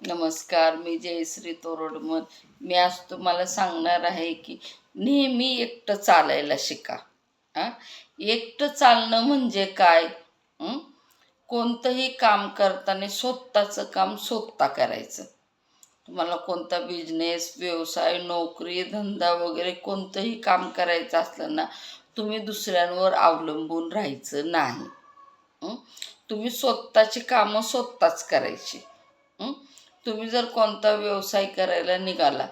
नमस्कार मी जयश्री तोरडमन. मी आज तुम्हाला सांगणार आहे की नेहमी एकटं चालायला शिका. हां एकटं चालणं म्हणजे काय? कोणतंही काम करताना स्वतःचं काम स्वतः करायचं. तुम्हाला कोणता बिझनेस व्यवसाय नोकरी धंदा वगैरे कोणतंही काम करायचं असलं ना तुम्ही दुसऱ्यांवर अवलंबून राहायचं नाही. तुम्ही स्वतःची कामं स्वतःच करायची. तुम्ही जर कोणता व्यवसाय करायला निघाला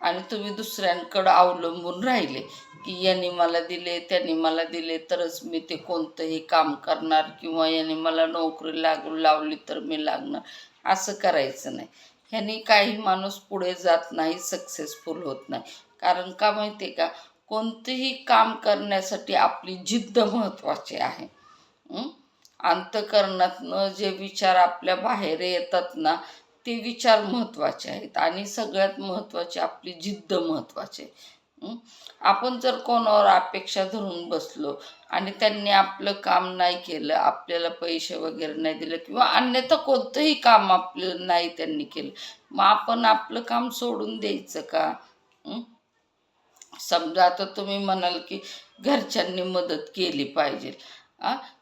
आणि तुम्ही दुसऱ्यांकडं अवलंबून राहिले की यांनी मला दिले त्यांनी मला दिले तरच मी ते कोणतंही काम करणार किंवा यांनी मला नोकरी लागू लावली तर मी लागणार असं करायचं नाही. ह्यानी काही माणूस पुढे जात नाही सक्सेसफुल होत नाही. कारण का माहिती आहे का? कोणतेही काम करण्यासाठी आपली जिद्द महत्त्वाची आहे. अंतकरणातनं जे विचार आपल्या बाहेर येतात ना ते विचार महत्त्वाचे आहेत आणि सगळ्यात महत्त्वाची आपली जिद्द महत्त्वाची आहे. आपण जर कोणावर अपेक्षा धरून बसलो आणि त्यांनी आपलं काम नाही केलं आपल्याला पैसे वगैरे नाही दिले किंवा अन्यथा कोणतंही काम आपलं नाही त्यांनी केलं मग आपण आपलं काम सोडून द्यायचं का? समजा आता तुम्ही म्हणाल की घरच्यांनी मदत केली पाहिजे.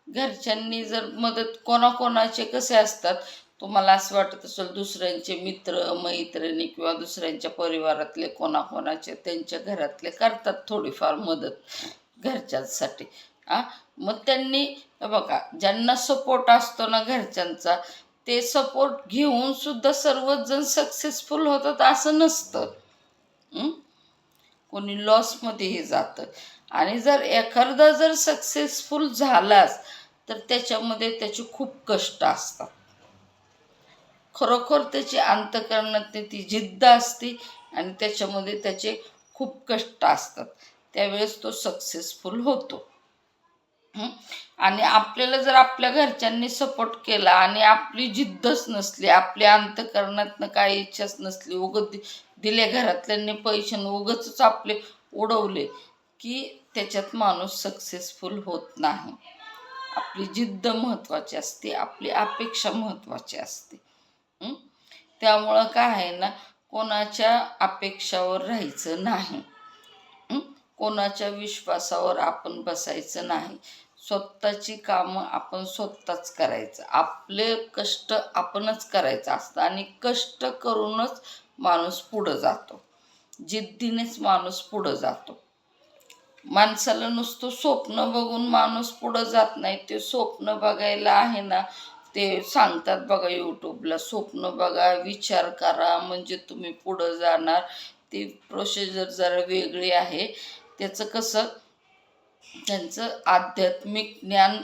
घरच्यांनी जर मदत कोणाकोणाचे कसे असतात? तुम्हाला असं वाटत असेल दुसऱ्यांचे मित्र मैत्रिणी किंवा दुसऱ्यांच्या परिवारातले कोणाकोणाचे त्यांच्या घरातले करतात थोडीफार मदत घरच्यांसाठी. आ? मग त्यांनी बघा ज्यांना सपोर्ट असतो ना घरच्यांचा ते सपोर्ट घेऊन सुद्धा सर्वच जण सक्सेसफुल होतात असं नसतं. कोणी लॉसमध्येही जातं. आणि जर एखादा जर सक्सेसफुल झालाच तर त्याच्यामध्ये त्याचे खूप कष्ट असतात. खरोखर त्याची अंतकरणात ती जिद्द असते आणि त्याच्यामध्ये त्याचे खूप कष्ट असतात. त्यावेळेस तो सक्सेसफुल होतो. आणि आपल्याला जर आपल्या घरच्यांनी सपोर्ट केला आणि आपली जिद्दच नसली आपल्या अंतकरणातनं काही इच्छाच नसली उगत दि दिले घरातल्यांनी पैसे उगच आपले उडवले की त्याच्यात माणूस सक्सेसफुल होत नाही. आपली जिद्द महत्त्वाची असते आपली अपेक्षा महत्त्वाची असते. त्यामुळं काय आहे ना कोणाच्या अपेक्षावर राहायचं नाही. कोणाच्या विश्वासावर आपण बसायचं नाही. स्वतःची कामं आपण स्वतःच करायचं. आपले कष्ट आपणच करायचं असतं आणि कष्ट करूनच माणूस पुढं जातो. जिद्दीनेच माणूस पुढं जातो. माणसाला नुसतं स्वप्न बघून माणूस पुढं जात नाही. ते स्वप्न बघायला आहे ना ते सांगतात बघा यूट्यूबला स्वप्न बघा विचार करा म्हणजे तुम्ही पुढं जाणार. ती प्रोसिजर जरा वेगळी आहे. त्याचं कसं त्यांचं आध्यात्मिक ज्ञान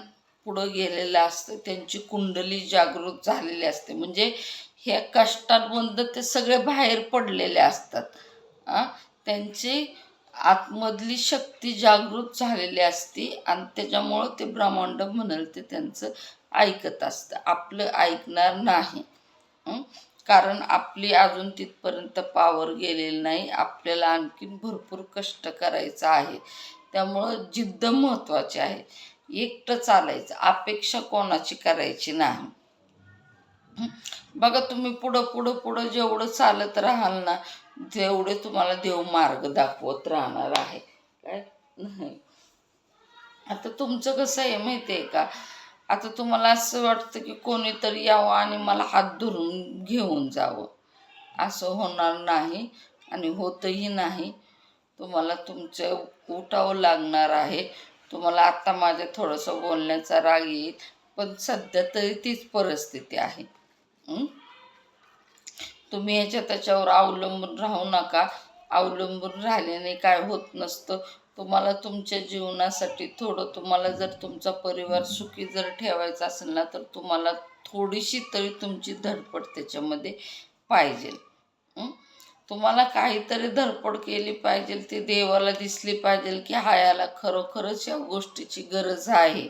पुढं गेलेलं असतं. त्यांची कुंडली जागृत झालेली असते. म्हणजे ह्या कष्टांमधनं ते सगळे बाहेर पडलेले असतात. त्यांची आतमधली शक्ती जागृत झालेली असते आणि त्याच्यामुळं ते ब्रह्मांड म्हणाल ते त्यांचं ऐकत असतं. आपलं ऐकणार नाही. कारण आपली अजून तिथपर्यंत पावर गेलेली नाही. आपल्याला आणखीन भरपूर कष्ट करायचं आहे. त्यामुळं जिद्द महत्त्वाची आहे. एकटं चालायचं. अपेक्षा कोणाची करायची नाही. बघा तुम्ही पुढं पुढं पुढं जेवढं चालत राहाल ना तेवढे तुम्हाला देव मार्ग दाखवत राहणार आहे. काय? नाही. आता तुमचं कसं आहे माहिती आहे का? आता तुम्हाला असं वाटतं की कोणीतरी यावं आणि मला हात धरून घेऊन जावं. असं होणार नाही आणि होतही नाही. तुम्हाला तुमचं उठावं लागणार आहे. तुम्हाला आत्ता माझ्या थोडंसं बोलण्याचा राग येईल पण सध्या तरी तीच परिस्थिती आहे. तुम्ही याच्या त्याच्यावर अवलंबून राहू नका. अवलंबून राहिल्याने काय होत नसतं. तुम्हाला तुमच्या जीवनासाठी थोडं तुम्हाला जर तुमचा परिवार सुखी जर ठेवायचा असेल ना तर तुम्हाला थोडीशी तरी तुमची धडपड त्याच्यामध्ये पाहिजे. तुम्हाला काहीतरी धडपड केली पाहिजे ती देवाला दिसली पाहिजे की हा याला खरोखरच या गोष्टीची गरज आहे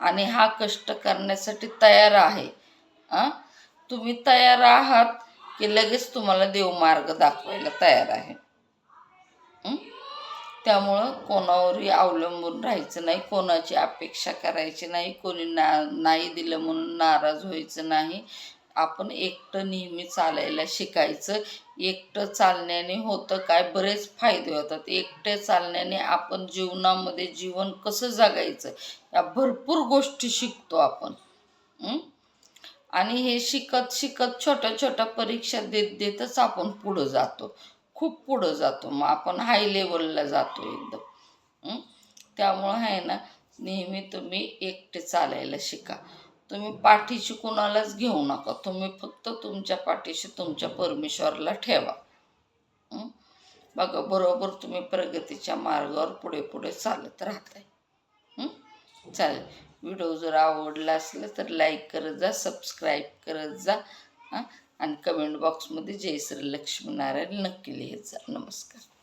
आणि हा कष्ट करण्यासाठी तयार आहे. तुम्ही तयार आहात की लगेच तुम्हाला देव मार्ग दाखवायला तयार आहे. त्यामुळं कोणावरही अवलंबून राहायचं नाही कोणाची अपेक्षा करायची नाही कोणी ना नाही दिलं म्हणून नाराज व्हायचं नाही. आपण एकटं नेहमी चालायला शिकायचं. एकटं चालण्याने होतं काय? बरेच फायदे होतात. एकटे चालण्याने आपण जीवनामध्ये जीवन कसं जगायचं? या भरपूर गोष्टी शिकतो आपण. आणि हे शिकत शिकत छोट्या छोट्या परीक्षा देत देतच आपण पुढं जातो. खूप पुढं जातो. मग आपण हाय लेवलला जातो एकदम. त्यामुळं आहे ना नेहमी तुम्ही एकटे चालायला शिका. तुम्ही पाठीशी कुणालाच घेऊ नका. तुम्ही फक्त तुमच्या पाठीशी तुमच्या परमेश्वरला ठेवा. बघा बरोबर तुम्ही प्रगतीच्या मार्गावर पुढे पुढे चालत राहताय. चालेल. व्हिडिओ जर आवडला असला तर लाईक करत जा सबस्क्राईब करत जा. हां? आणि कमेंट बॉक्समध्ये जय श्री लक्ष्मीनारायण नक्की लिहित जा नमस्कार.